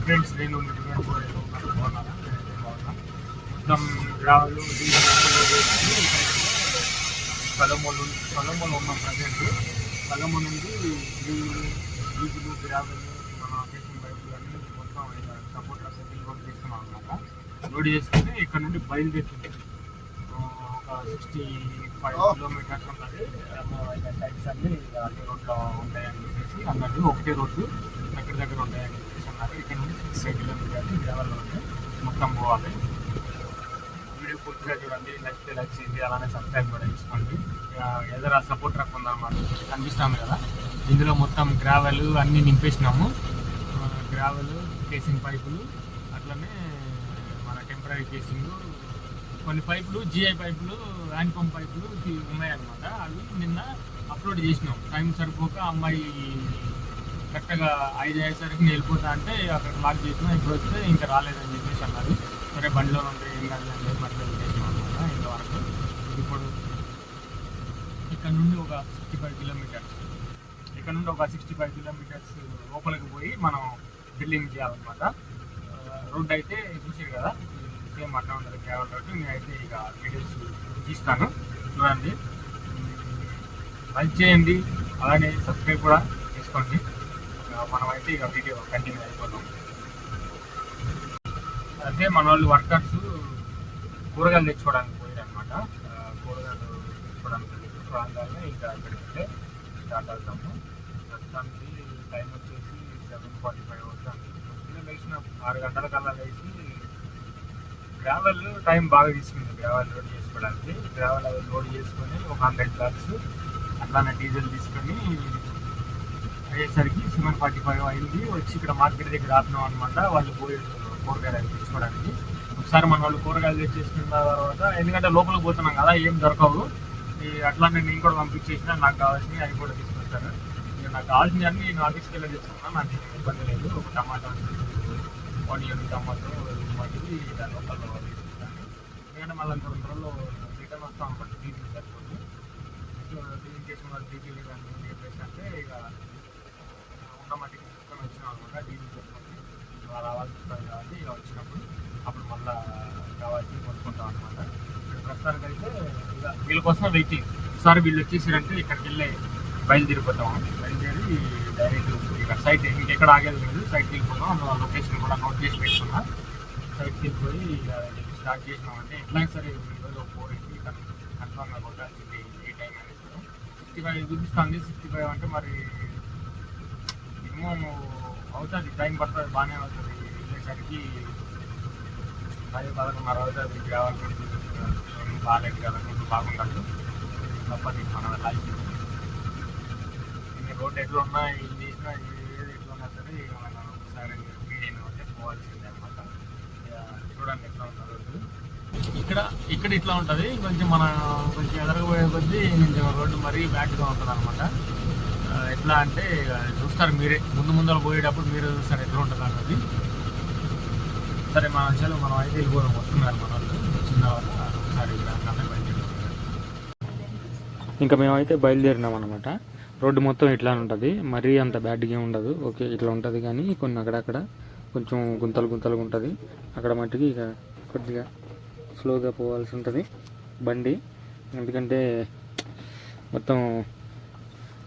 Friends నేను మొత్తం రాళ్ళు కలమూలు కలమూలు ఉన్నాం ప్రజెంట్ కలమ నుండి నీళ్ళు వీధులు గ్రావెలు మన కేసింగ్ బైబుల్ అన్ని మొత్తం సపోర్ట్ సెటిల్ కూడా తీసుకున్నాం అనమాట లోడ్ చేసుకుని ఇక్కడ నుండి బయలుదేరుతుంది ఒక సిక్స్టీ ఫైవ్ కిలోమీటర్స్ ఉంటుంది సైడ్స్ అన్ని అన్ని రోడ్లో ఉంటాయని చెప్పేసి అన్నట్టు ఒకటే రోడ్డు దగ్గర దగ్గర ఉంటాయని చెప్పేసి అన్నారు. ఇక్కడ నుండి సిక్స్ కిలోమీటర్స్ గ్రావెల్ రోడ్డు మొత్తం పోవాలి. వీడియో పూర్తిగా చూడండి. నచ్చితే లైక్ చేయండి అలానే సబ్స్క్రైబ్ కూడా చేసుకోండి. ఎదుర సపోర్ట్ రక్ ఉందన్నమాట కనిపిస్తాము కదా. ఇందులో మొత్తం గ్రావెల్ అన్నీ నింపేసినాము. గ్రావెల్ కేసింగ్ పైపులు అట్లనే మన టెంపరీ కేసింగ్ కొన్ని పైపులు జిఐ పైపులు హ్యాండ్ పంప్ పైపులు ఉన్నాయన్నమాట. అవి నిన్న అప్లోడ్ చేసినాం. టైం సరిపోక అమ్మాయి కరెక్ట్గా ఐదు అయ్యేసరికి నేను వెళ్ళిపోతా అంటే అక్కడ లాక్ చేసినా. ఇప్పుడు వస్తే ఇంకా రాలేదని చెప్పేసి అన్నారు. సరే బండిలో ఉంటే ఏం కాదు అని చెప్పి అట్లా చేసినాం అనమాట ఇంతవరకు. ఇప్పుడు ఇక్కడ నుండి ఒక సిక్స్టీ ఫైవ్ కిలోమీటర్స్ ఇక్కడ నుండి ఒక సిక్స్టీ ఫైవ్ కిలోమీటర్స్ లోపలికి పోయి మనం బిల్డింగ్ చేయాలన్నమాట. రోడ్ అయితే చూసారు కదా? సేమ్ అట్లా ఉంటుంది కేవలం రోడ్ నేనైతే ఇక డీటెయిల్స్ తీస్తాను చూడండి. లైక్ చేయండి. అలానే సబ్స్క్రైబ్ కూడా చేసుకోండి. మనమైతే ఇక వీడియో కంటిన్యూ అయిపోతాం. అయితే మన వాళ్ళు వర్కర్స్ కూరగాయలు తెచ్చుకోవడానికి పోయారనమాట కూరగాయలు తెచ్చుకోవడానికి ప్రాంతాల్లో ఇంకా ఇక్కడికి స్టార్ట్ అవుతాము. ప్రస్తుతానికి టైం వచ్చేసి సెవెన్ ఫార్టీ ఫైవ్ అవుతుంది లేచిన. ఆరు గంటల కల్లా లేచి గ్రావెల్ టైం బాగా తీసుకుంది గ్రావెల్ లోడ్ చేసుకోవడానికి. గ్రావెల్ అవి లోడ్ చేసుకొని ఒక హండ్రెడ్ బ్యాగ్స్ అట్లానే డీజిల్ తీసుకొని అయ్యేసరికి సెవెన్ ఫార్టీ ఫైవ్ అయింది. వచ్చి ఇక్కడ మార్కెట్ దగ్గర ఆపినాం అనమాట వాళ్ళు పోయి కూరగాయలు తెచ్చుకోవడానికి. ఒకసారి మన వాళ్ళు కూరగాయలు తెచ్చేసుకున్న తర్వాత ఎందుకంటే లోపలికి పోతున్నాం కదా ఏం దొరకవు. అట్లానే నేను కూడా పంపించేసిన నాకు కావాల్సినవి అవి కూడా తీసుకొస్తాను ఇక నాకు కావాల్సినవి అన్ని నేను ఆఫీస్కి వెళ్ళి తెచ్చుకున్నాను. నాకు ఇబ్బంది లేదు. ఒక టమాటా ఆనియన్ టమాటో వంటివి దాని లోపల తీసుకుంటాను ఎందుకంటే మళ్ళీ ఇంకో రెండు రోజుల్లో రిటర్న్ వస్తాం బట్ డీటెయిల్ సరిపోతుంది డీజిల్ చేసిన వాళ్ళు డీటెయిల్ కానీ ఏం చెప్పేసి అంటే ఇక ఉన్న మట్టికి తీసుకొని వచ్చినాం అనమాట డీజిల్ పెట్టుకొని ఇలా రావాల్సి వస్తుంది కాబట్టి ఇక వచ్చినప్పుడు అప్పుడు మళ్ళీ కావాల్సి కొనుక్కుంటాం అనమాట ప్రస్తుతానికి అయితే ఇక వీళ్ళ కోసం వెయిటింగ్ సార్ వీళ్ళు వచ్చేసారంటే ఇక్కడికి వెళ్ళి బయలుదేరిపోతాం. బయలుదేరి డైరెక్ట్ ఇక సైట్ ఇంకెక్కడ ఆగేది లేదు. సైట్కి వెళ్ళిపోతాం అందులో లొకేషన్ కూడా నోట్ చేసి పెట్టుకున్నా. సైట్కి వెళ్ళిపోయి స్టార్ట్ చేసినామంటే ఎట్లయినా సరే ఈరోజు ఫోర్ ఇంటి కన్ఫామ్గా కొట్టాల్సింది ఏ టైం అనేది సిక్స్టీ ఫైవ్ చూపిస్తుంది. సిక్స్టీ ఫైవ్ అంటే మరి మినిమం అవుతుంది. టైం పడుతుంది. బాగానే అవుతుంది. వెళ్ళేసరికి పది పదకొండున్నర అవుతుంది. కావాల్సింది బాగాలేదు కదా. కొంచెం బాగుండదు తప్పది మనం వెళ్ళాల్సింది రోడ్ రోడ్డు ఎట్లా ఉన్నా ఏం చేసినా ఏది ఎట్లా ఉన్నా సరే ఇక మనం ఒకసారి మీడియం అంటే పోవాల్సిందే అనమాట చూడండి ఎట్లా ఉంటారు ఇక్కడ ఇక్కడ ఇట్లా ఉంటుంది. కొంచెం మన కొంచెం ఎదరకపోయే కొద్దీ కొంచెం రోడ్డు మరీ బ్యాక్గా ఉంటుంది అనమాట ఎట్లా అంటే చూస్తారు మీరే. ముందు ముందర పోయేటప్పుడు మీరే చూస్తారు ఎట్లా ఉంటుంది అన్నది. సరే మన చలో మనం అయితే వెళ్ళిపోదాం. వస్తున్నారు మన వాళ్ళు. వచ్చిన తర్వాత ఒకసారి ఇక్కడ ఇంకా మేమైతే బయలుదేరినాం అనమాట రోడ్డు మొత్తం ఇట్లా ఉంటుంది. మరీ అంత బ్యాడ్గా ఉండదు. ఓకే ఇట్లా ఉంటుంది కానీ కొన్ని అక్కడక్కడ కొంచెం గుంతలు గుంతలుగా ఉంటుంది. అక్కడ మట్టికి ఇక కొద్దిగా స్లోగా పోవాల్సి ఉంటుంది బండి. ఎందుకంటే మొత్తం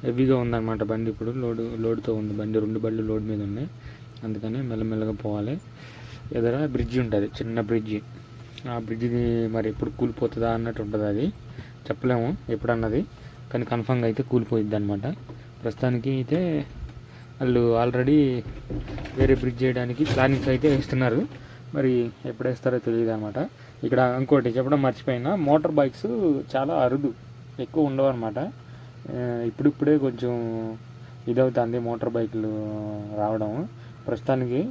హెవీగా ఉందన్నమాట బండి ఇప్పుడు. లోడ్ లోడ్తో ఉంది బండి. రెండు బళ్ళు లోడ్ మీద ఉన్నాయి. అందుకని మెల్లమెల్లగా పోవాలి. ఎదుర బ్రిడ్జి ఉంటుంది. చిన్న బ్రిడ్జి ఆ బ్రిడ్జిని మరి ఎప్పుడు కూలిపోతుందా అన్నట్టు ఉంటుంది అది. చెప్పలేము. ఎప్పుడు అన్నది కానీ కన్ఫామ్గా అయితే కూలిపోయిద్ది అనమాట ప్రస్తుతానికి అయితే వాళ్ళు ఆల్రెడీ వేరే బ్రిడ్జ్ చేయడానికి ప్లానింగ్స్ అయితే వేస్తున్నారు. మరి ఎప్పుడు వేస్తారో తెలియదు అనమాట ఇక్కడ ఇంకోటి చెప్పడం మర్చిపోయినా మోటార్ బైక్స్ చాలా అరుదు ఎక్కువ ఉండవు అనమాట ఇప్పుడిప్పుడే కొంచెం ఇదవుతుంది మోటార్ బైకులు రావడం. ప్రస్తుతానికి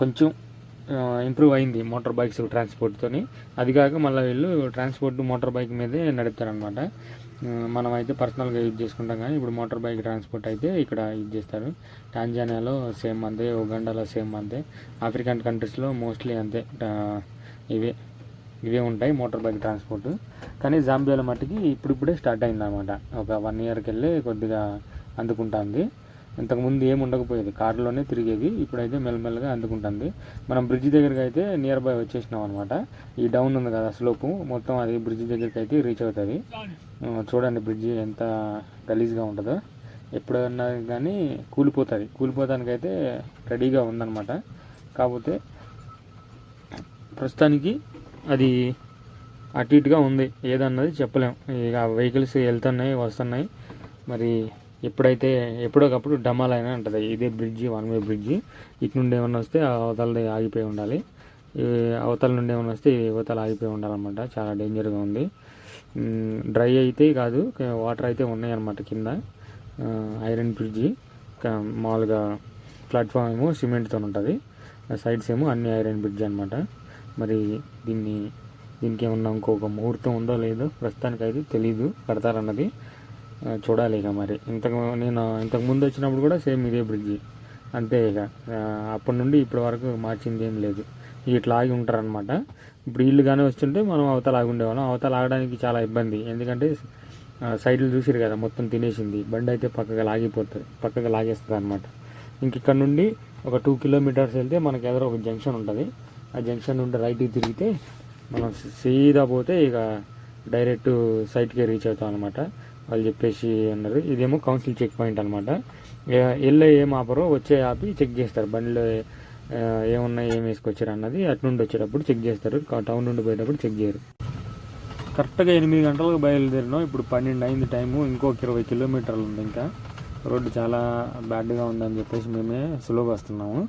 కొంచెం ఇంప్రూవ్ అయింది మోటార్ బైక్స్ ట్రాన్స్పోర్ట్తోని అది కాక మళ్ళీ వీళ్ళు ట్రాన్స్పోర్ట్ మోటార్ బైక్ మీదే నడుపుతారనమాట మనం అయితే పర్సనల్గా యూజ్ చేసుకుంటాం కానీ ఇప్పుడు మోటార్ బైక్ ట్రాన్స్పోర్ట్ అయితే ఇక్కడ యూజ్ చేస్తారు. టాంజానియాలో సేమ్ అంతే ఉగాండాలో సేమ్ అంతే. ఆఫ్రికన్ కంట్రీస్లో మోస్ట్లీ అంతే. ఇవే ఇవే ఉంటాయి మోటార్ బైక్ ట్రాన్స్పోర్ట్ కానీ జాంబియాల మట్టుకి ఇప్పుడిప్పుడే స్టార్ట్ అయిందనమాట ఒక వన్ ఇయర్కి వెళ్ళి కొద్దిగా అందుకుంటుంది. ఇంతకుముందు ఏమి ఉండకపోయేది. కారులోనే తిరిగేది ఇప్పుడైతే మెల్లమెల్లగా అందుకుంటుంది. మనం బ్రిడ్జ్ దగ్గరికి అయితే నియర్ బై వచ్చేసినాం అనమాట ఈ డౌన్ ఉంది కదా స్లోపు మొత్తం అది బ్రిడ్జ్ దగ్గరికి అయితే రీచ్ అవుతుంది. చూడండి బ్రిడ్జ్ ఎంత గలీజ్గా ఉంటుందో. ఎప్పుడన్నా కానీ కూలిపోతుంది. కూలిపోతానికైతే రెడీగా ఉందన్నమాట. కాకపోతే ప్రస్తుతానికి అది అటు ఇటుగా ఉంది. ఏదన్నది చెప్పలేం. ఇక వెహికల్స్ వెళ్తున్నాయి వస్తున్నాయి. మరి ఎప్పుడైతే ఎప్పుడోకప్పుడు డమాల్ అయినా ఉంటుంది. ఇదే బ్రిడ్జి వన్ వే బ్రిడ్జి. ఇటు నుండి ఏమన్నా వస్తే అవతలది ఆగిపోయి ఉండాలి. అవతల నుండి ఏమన్నా వస్తే అవతల ఆగిపోయి ఉండాలన్నమాట. చాలా డేంజర్గా ఉంది. డ్రై అయితే కాదు వాటర్ అయితే ఉన్నాయన్నమాట కింద. ఐరన్ బ్రిడ్జి మామూలుగా ప్లాట్ఫామ్ ఏమో సిమెంట్తో ఉంటుంది. సైడ్స్ ఏమో అన్ని ఐరన్ బ్రిడ్జ్ అనమాట మరి దీన్ని దీనికి ఏమన్నా ఇంకొక ముహూర్తం ఉందో లేదో ప్రస్తుతానికి అయితే తెలీదు కడతారన్నది. చూడాలి ఇక మరి. ఇంతకు నేను ఇంతకు ముందు వచ్చినప్పుడు కూడా సేమ్ ఇదే బ్రిడ్జి. అంతే ఇక. అప్పటి నుండి ఇప్పటి వరకు మార్చింది ఏం లేదు. ఇట్లా ఆగి ఉంటారనమాట ఇప్పుడు ఇల్లు కానీ వస్తుంటే మనం అవతల ఆగి ఉండేవాళ్ళం. అవతల ఆగడానికి చాలా ఇబ్బంది. ఎందుకంటే సైడ్లు చూసిరు కదా మొత్తం తినేసింది. బండి అయితే పక్కగా లాగిపోతుంది. పక్కగా లాగేస్తుంది అనమాట ఇంక ఇక్కడ నుండి ఒక టూ కిలోమీటర్స్ వెళ్తే మనకి ఎదురు ఒక జంక్షన్ ఉంటుంది. ఆ జంక్షన్ నుండి రైట్కి తిరిగితే మనం సీదా పోతే ఇక డైరెక్ట్ సైట్కే రీచ్ అవుతాం అనమాట వాళ్ళు చెప్పేసి అన్నారు. ఇదేమో కౌన్సిల్ చెక్ పాయింట్ అనమాట వెళ్ళే ఏం ఆపరో వచ్చే ఆపి చెక్ చేస్తారు. బండిలో ఏమున్నా ఏమున్నాయి ఏం వేసుకొచ్చారు అన్నది అటు నుండి వచ్చేటప్పుడు చెక్ చేస్తారు. టౌన్ నుండి పోయేటప్పుడు చెక్ చేయరు. కరెక్ట్గా ఎనిమిది గంటలకు బయలుదేరినాం. ఇప్పుడు పన్నెండు అయింది టైము ఇంకొక ఇరవై కిలోమీటర్లు ఉంది ఇంకా. రోడ్డు చాలా బ్యాడ్గా ఉందని చెప్పేసి మేమే సులువుగా వస్తున్నాము.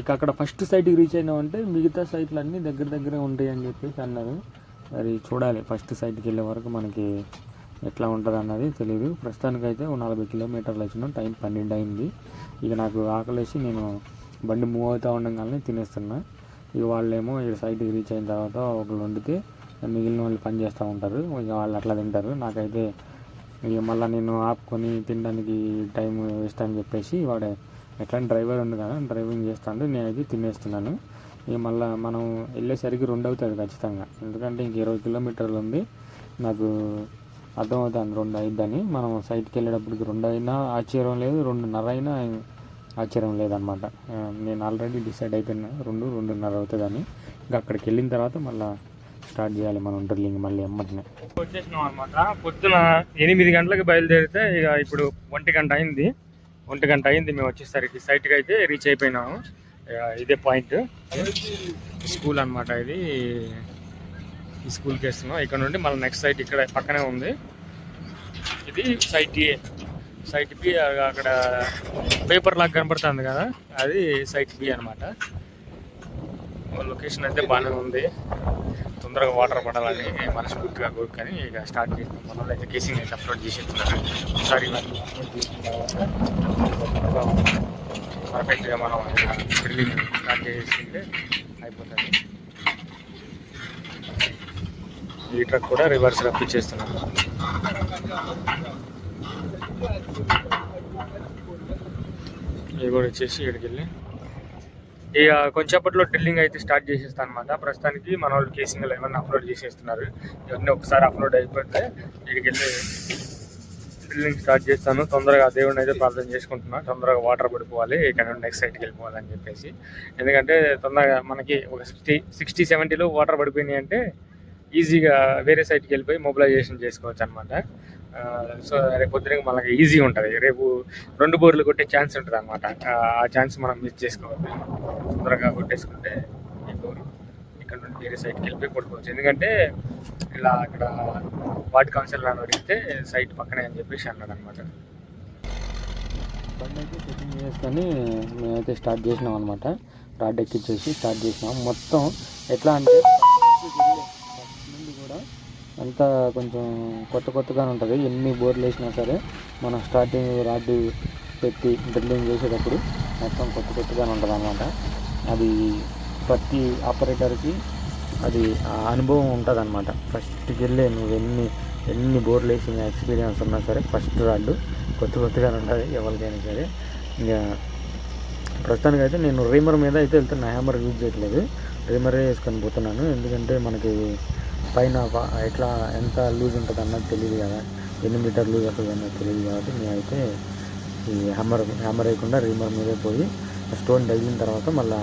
ఇక అక్కడ ఫస్ట్ సైట్కి రీచ్ అయినామంటే మిగతా సైట్లు అన్నీ దగ్గర దగ్గరే ఉంటాయి అని చెప్పేసి అన్నారు. మరి చూడాలి. ఫస్ట్ సైట్కి వెళ్ళే వరకు మనకి ఎట్లా ఉంటుంది అన్నది తెలియదు ప్రస్తుతానికైతే ఓ నలభై కిలోమీటర్లు వచ్చినాం టైం పన్నెండు అయింది. ఇక నాకు ఆకలేసి నేను బండి మూవ్ అవుతూ ఉండగానే తినేస్తున్నా. ఇక వాళ్ళేమో ఈ సైట్కి రీచ్ అయిన తర్వాత ఒకళ్ళు వండితే మిగిలిన వాళ్ళు పని చేస్తూ ఉంటారు. ఇక వాళ్ళు అట్లా తింటారు. నాకైతే ఇక మళ్ళీ నేను ఆపుకొని తినడానికి టైం వేస్ట్ అని చెప్పేసి వాడే ఎట్లా డ్రైవర్ ఉంది కదా డ్రైవింగ్ చేస్తాను నేనైతే తినేస్తున్నాను. ఇక మళ్ళీ మనం వెళ్ళేసరికి రెండు అవుతుంది ఖచ్చితంగా. ఎందుకంటే ఇంక ఇరవై కిలోమీటర్లు ఉంది. నాకు అర్థమవుతుంది. రెండు అయిద్దని. మనం సైట్కి వెళ్ళేటప్పటికి రెండు అయినా ఆశ్చర్యం లేదు రెండున్నర అయినా ఆశ్చర్యం లేదనమాట. నేను ఆల్రెడీ డిసైడ్ అయిపోయినా. రెండు రెండున్నర అవుతుందని. ఇంకా అక్కడికి వెళ్ళిన తర్వాత మళ్ళీ స్టార్ట్ చేయాలి మనం డ్రిల్లింగ్ మళ్ళీ ఎమ్మటినే. వచ్చేసినాం అనమాట పొద్దున ఎనిమిది గంటలకు బయలుదేరితే ఇక ఇప్పుడు ఒంటి గంట అయింది. ఒంటి గంట అయింది. మేము వచ్చేసరికి సైట్కి అయితే రీచ్ అయిపోయినాము. ఇక ఇదే పాయింట్ స్కూల్ అన్నమాట ఇది. ఈ స్కూల్కి వేస్తున్నాం. ఇక్కడ నుండి మన నెక్స్ట్ సైట్ ఇక్కడ పక్కనే ఉంది. ఇది సైట్ ఏ సైట్ బి అక్కడ పేపర్ లాగా కనపడుతుంది కదా. అది సైట్ బి అనమాట లొకేషన్ అయితే బాగానే ఉంది. తొందరగా వాటర్ పడాలని మనస్ఫూర్తిగా కోరుకొని ఇక స్టార్ట్ చేస్తాం మన వాళ్ళు అయితే కేసింగ్ అయితే అప్లోడ్ చేసేస్తున్నారు ఒకసారి పర్ఫెక్ట్గా మనం డ్రిల్లింగ్ స్టార్ట్ చేసింటే అయిపోతుంది. ఈ ట్రక్ కూడా రివర్స్ రప్పించేస్తున్నాం ఇది కూడా వచ్చేసి ఇక్కడికి వెళ్ళి. ఇక కొంచెంపట్లో డ్రిల్లింగ్ అయితే స్టార్ట్ చేసేస్తాను అనమాట ప్రస్తుతానికి మన వాళ్ళు కేసింగ్ ఏమన్నా అప్లోడ్ చేసేస్తున్నారు. ఇవన్నీ ఒకసారి అప్లోడ్ అయిపోతే ఇక్కడికి వెళ్ళి డ్రిల్లింగ్ స్టార్ట్ చేస్తాను. తొందరగా దేవుడిని అయితే ప్రార్థన చేసుకుంటున్నాను తొందరగా వాటర్ పడిపోవాలి. ఇక్కడ నుండి నెక్స్ట్ సైడ్కి వెళ్ళిపోవాలని చెప్పేసి. ఎందుకంటే తొందరగా మనకి ఒక సిక్స్టీ సిక్స్టీ సెవెంటీలో వాటర్ పడిపోయినాయి అంటే ఈజీగా వేరే సైట్కి వెళ్ళిపోయి మొబిలైజేషన్ చేసుకోవచ్చు అనమాట సో రేపు పొద్దున మనకి ఈజీ ఉంటుంది. రేపు రెండు బోర్లు కొట్టే ఛాన్స్ ఉంటుంది అనమాట ఆ ఛాన్స్ మనం మిస్ చేసుకోవద్దు. తొందరగా కొట్టేసుకుంటే ఈ బోరు ఇక్కడ నుండి వేరే సైట్కి వెళ్ళిపోయి కొట్టుకోవచ్చు. ఎందుకంటే ఇలా అక్కడ వార్డ్ కౌన్సిల్ నన్ను అడిగితే సైట్ పక్కనే అని చెప్పేసి అన్నాడు అనమాట బండి అయితే సెట్టింగ్ చేసుకొని మేమైతే స్టార్ట్ చేసినాం అనమాట రాడ్ ఎక్కించేసి స్టార్ట్ చేసినాం. మొత్తం ఎట్లా అంటే అంతా కొంచెం కొత్త కొత్తగానే ఉంటుంది. ఎన్ని బోర్లు వేసినా సరే మనం స్టార్టింగ్ రాడ్ పెట్టి డ్రిల్లింగ్ చేసేటప్పుడు మొత్తం కొత్త కొత్తగానే ఉంటుంది అనమాట అది ప్రతి ఆపరేటర్కి అది ఆ అనుభవం ఉంటుంది అనమాట ఫస్ట్కి వెళ్ళే నువ్వు ఎన్ని ఎన్ని బోర్లు వేసిన ఎక్స్పీరియన్స్ ఉన్నా సరే ఫస్ట్ రాడ్డు కొత్త కొత్తగానే ఉంటుంది ఎవరికైనా సరే. ఇంకా ప్రస్తుతానికి అయితే నేను రీమర్ మీద అయితే వెళ్తున్నా. హ్యామర్ యూజ్ చేయట్లేదు. రీమరే వేసుకొని పోతున్నాను. ఎందుకంటే మనకి పైన ఎట్లా ఎంత లూజ్ ఉంటుంది అన్నది తెలియదు కదా. ఎన్ని మీటర్ లూజ్ వస్తుంది అన్నది తెలియదు కాబట్టి నేనైతే ఈ హ్యామర్ హ్యామర్ వేయకుండా రీమర్ మీదే పోయి స్టోన్ తగిలిన తర్వాత మళ్ళీ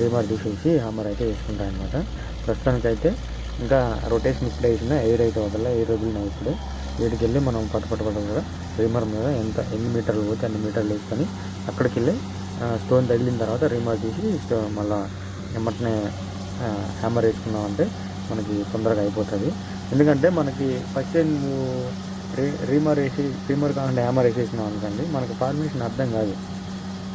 రీమర్ తీసేసి హ్యామర్ అయితే వేసుకుంటాను అనమాట ప్రస్తుతానికైతే ఇంకా రొటేషన్ ఇప్పుడే వేసిన ఎయిర్ అయితే వదల ఎయిర్ వదిలిన ఇప్పుడు. వీటికి వెళ్ళి మనం పట్టుపట్టుకోవడం కూడా రీమర్ మీద ఎంత ఎన్ని మీటర్లు పోతే అన్ని మీటర్లు వేసుకొని అక్కడికి వెళ్ళి స్టోన్ తగిలిన తర్వాత రీమర్ తీసి మళ్ళీ ఎమ్మటనే హ్యామర్ వేసుకున్నామంటే మనకి తొందరగా అయిపోతుంది. ఎందుకంటే మనకి ఫస్ట్ టైం నువ్వు రీ రీమర్ వేసి రీమర్ కాకుండా హ్యామర్ వేసేసినాం అనుకోండి మనకి ఫార్మేషన్ అర్థం కాదు.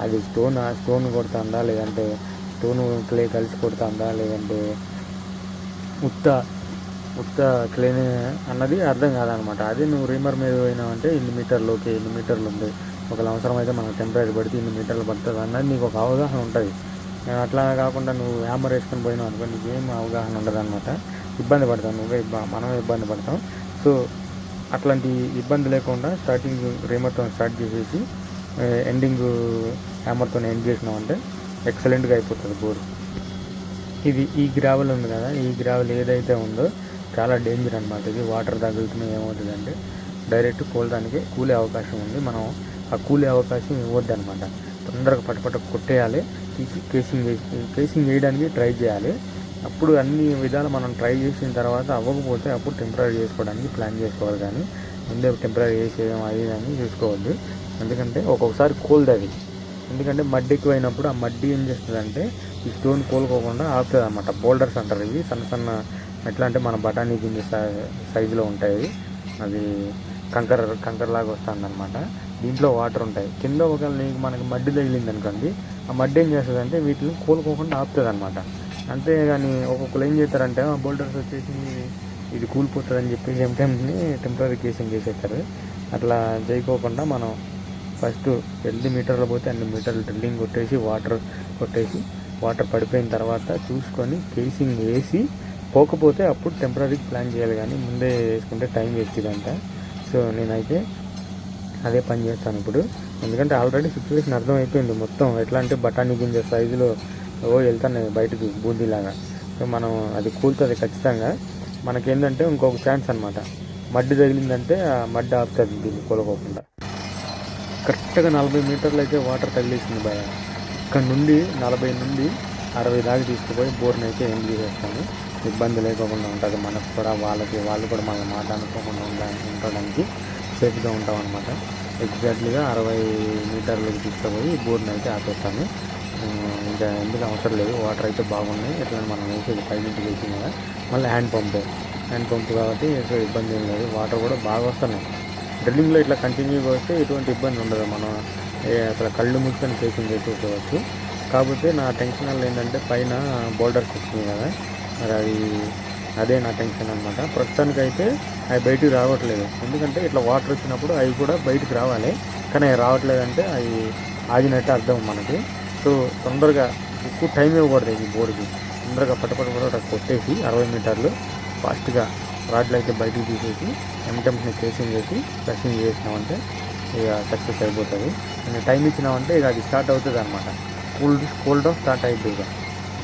అది స్టోన్ స్టోన్ కొడుతుందా లేదంటే స్టోన్ క్లే కలిసి కొడుతుందా లేదంటే ఉత్త ఉత్త క్లేని అన్నది అర్థం కాదనమాట. అదే నువ్వు రీమర్ మీద పోయినావంటే ఇన్ని మీటర్లోకి ఎన్ని మీటర్లు ఉంది. ఒకవేళ అవసరం అయితే మనకు టెంపరేచర్ పడితే ఇన్ని మీటర్లు పడుతుంది అన్నది నీకు ఒక అవగాహన ఉంటుంది. నేను అట్లా కాకుండా నువ్వు హ్యామర్ వేసుకొని పోయినావు అనుకో నీకు ఏం అవగాహన ఉండదు అనమాట ఇబ్బంది పడతావు నువ్వే ఇబ్బ మనమే ఇబ్బంది పడతాం. సో అట్లాంటి ఇబ్బంది లేకుండా స్టార్టింగ్ రేమర్తో స్టార్ట్ చేసేసి ఎండింగ్ హ్యామర్తో ఎండ్ చేసినామంటే ఎక్సలెంట్గా అయిపోతుంది బోర్ ఇది ఈ గ్రావెల్ ఉంది కదా ఈ గ్రావెల్ ఏదైతే ఉందో చాలా డేంజర్ అనమాట ఇది వాటర్ తగులుతున్న ఏమవుతుందంటే డైరెక్ట్ కూలడానికి కూలే అవకాశం ఉంది. మనం ఆ కూలే అవకాశం ఇవ్వద్దు అనమాట తొందరగా పటపట కొట్టేయాలి. తీసి కేసింగ్ వేసి కేసింగ్ వేయడానికి ట్రై చేయాలి. అప్పుడు అన్ని విధాలు మనం ట్రై చేసిన తర్వాత అవ్వకపోతే అప్పుడు టెంపరీ చేసుకోవడానికి ప్లాన్ చేసుకోవాలి కానీ ముందే టెంపరీ చేసేయడం అది కానీ అని చూసుకోవద్దు. ఎందుకంటే ఒక్కొక్కసారి కోల్ది ఎందుకంటే మడ్డి ఎక్కువైనప్పుడు ఆ మడ్డి ఏం చేస్తుందంటే ఈ స్టోన్ కోలుకోకుండా ఆపుతుంది అనమాట బోల్డర్స్ అంటారు ఇవి. సన్న సన్న ఎట్లా అంటే మన బఠానీ గింజ సై- సైజులో ఉంటాయి. అది కంకర కంకర లాగా వస్తుంది అనమాట దీంట్లో వాటర్ ఉంటాయి. కింద ఒకవేళ నీకు మనకి మడ్డి తగిలింది అనుకోండి ఆ మడ్డి ఏం చేస్తుంది అంటే వీటిని కోలుకోకుండా ఆపుతుంది అనమాట అంతేగాని ఒక్కొక్కరు ఏం చేస్తారంటే ఆ బోల్డర్స్ వచ్చేసి ఇది కూలిపోతుంది అని చెప్పేసి టైంని టెంపరీ కేసింగ్ చేసేస్తారు. అట్లా చేయకోకుండా మనం ఫస్ట్ ఎన్ని మీటర్లు పోతే అన్ని మీటర్లు డ్రిల్లింగ్ కొట్టేసి వాటర్ కొట్టేసి వాటర్ పడిపోయిన తర్వాత చూసుకొని కేసింగ్ వేసి పోకపోతే అప్పుడు టెంపరీ ప్లాన్ చేయాలి. కానీ ముందే వేసుకుంటే టైం వేస్ట్ ఇదంట సో నేనైతే అదే పని చేస్తాను ఇప్పుడు. ఎందుకంటే ఆల్రెడీ సిచ్యువేషన్ అర్థమైపోయింది మొత్తం. ఎట్లా అంటే బఠానీ గింజ సైజులో ఓ వెళ్తున్నాయి బయటకి బూందీలాగా. సో మనం అది కూలుతుంది ఖచ్చితంగా. మనకేంటంటే ఇంకొక ఛాన్స్ అనమాట మడ్డి తగిలిందంటే ఆ మడ్డి ఆపుతుంది దీన్ని కొలకోకుండా కరెక్ట్గా నలభై మీటర్లు అయితే వాటర్ తగిలేసింది భయ ఇక్కడ నుండి నలభై నుండి అరవై దాకా తీసుకుపోయి బోర్ని అయితే ఏం చేసేస్తాను ఇబ్బంది లేకోకుండా ఉంటుంది. మనకు కూడా వాళ్ళకి వాళ్ళు కూడా మన మాట అనుకోకుండా ఉండడానికి సేఫ్గా ఉంటాం అనమాట ఎగ్జాక్ట్లీగా అరవై మీటర్లకు తీసుకుపోయి బోర్ని అయితే ఆపేస్తాను ఇంకా ఎందుకు అవసరం లేదు వాటర్ అయితే బాగున్నాయి. ఎట్లా మనం వేసేది పైనుంచి వేసింది కదా మళ్ళీ హ్యాండ్ పంప్. హ్యాండ్ పంప్ కాబట్టి సో ఇబ్బంది ఏం లేదు. వాటర్ కూడా బాగా వస్తున్నాయి. డ్రిల్లింగ్లో ఇట్లా కంటిన్యూగా వస్తే ఎటువంటి ఇబ్బంది ఉండదు. మనం ఏ అసలు కళ్ళు మూసుకొని ఫేసింగ్ చేసుకోవచ్చు కాకపోతే నా టెన్షన్ వల్ల ఏంటంటే పైన బోల్డర్స్ వచ్చినాయి కదా. మరి అది అదే నా టెన్షన్ అనమాట ప్రస్తుతానికైతే అవి బయటికి రావట్లేదు. ఎందుకంటే ఇట్లా వాటర్ వచ్చినప్పుడు అవి కూడా బయటికి రావాలి. కానీ అవి రావట్లేదంటే అవి ఆగినట్టు అర్థం మనకి. సో తొందరగా ఎక్కువ టైం ఇవ్వకూడదు ఈ బోర్డుకి తొందరగా పట్టపట్ట కూడా కొట్టేసి అరవై మీటర్లు ఫాస్ట్గా రాడ్లు అయితే బయటికి తీసేసి ఎంటెంప్ని కేసింగ్ చేసి ప్రెసింగ్ చేసినామంటే ఇక సక్సెస్ అయిపోతుంది. నేను టైం ఇచ్చినామంటే ఇక అది స్టార్ట్ అవుతుంది అనమాట కూల్ కూల్తో స్టార్ట్ అయిపోతుంది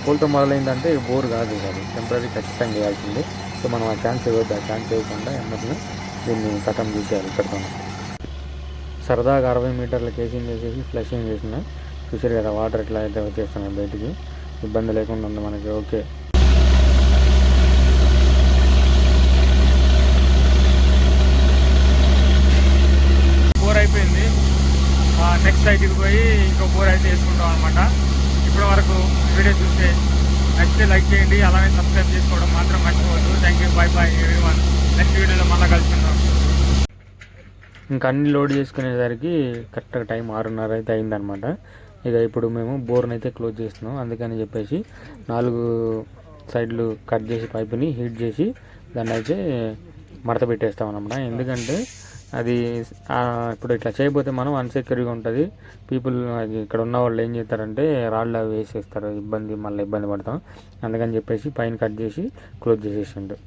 స్కూల్తో మొదలైందంటే బోర్ కాదు కాదు టెంపరీ ఖచ్చితంగా చేయాల్సిందే. సో మనం ఆ ఛాన్స్ ఇవ్వద్దు ఆ ఛాన్స్ ఇవ్వకుండా ఎమ్మటిని దీన్ని కథం చేసేయాలి ఇక్కడతో. సరదాగా అరవై మీటర్ల కేసింగ్ చేసేసి ఫ్లషింగ్ చేసిన. చూసారు కదా వాటర్ ఎట్లా అయితే వచ్చేస్తున్నాయి బయటికి. ఇబ్బంది లేకుండా ఉంది మనకి ఓకే. బోర్ అయిపోయింది. నెక్స్ట్ సైట్కి పోయి ఇంకో బోర్ అయితే వేసుకుంటాం అనమాట ఇప్పటి వరకు వీడియో చూస్తే నచ్చితే లైక్ చేయండి అలానే సబ్స్క్రైబ్ చేసుకోవడం మాత్రం మర్చిపోవద్దు. Thank you bye bye everyone next వీడియోలో మళ్ళీ కలుసుకుందాం. ఇంకా అన్ని లోడ్ చేసుకునేసరికి కరెక్ట్గా టైం ఆరున్నర అయితే అయిందనమాట ఇక ఇప్పుడు మేము బోర్ని అయితే క్లోజ్ చేస్తున్నాం. అందుకని చెప్పేసి నాలుగు సైడ్లు కట్ చేసి పైపుని హీట్ చేసి దాన్ని అయితే మడత పెట్టేస్తాం అనమాట ఎందుకంటే అది ఇప్పుడు ఇట్లా చేయకపోతే మనం అన్సెక్యూర్గా ఉంటుంది. పీపుల్ అది ఇక్కడ ఉన్న వాళ్ళు ఏం చేస్తారంటే రాళ్ళు అవి వేసేస్తారు. ఇబ్బంది మళ్ళీ ఇబ్బంది పడతాం. అందుకని చెప్పేసి పైన కట్ చేసి క్లోజ్ చేసేసిండు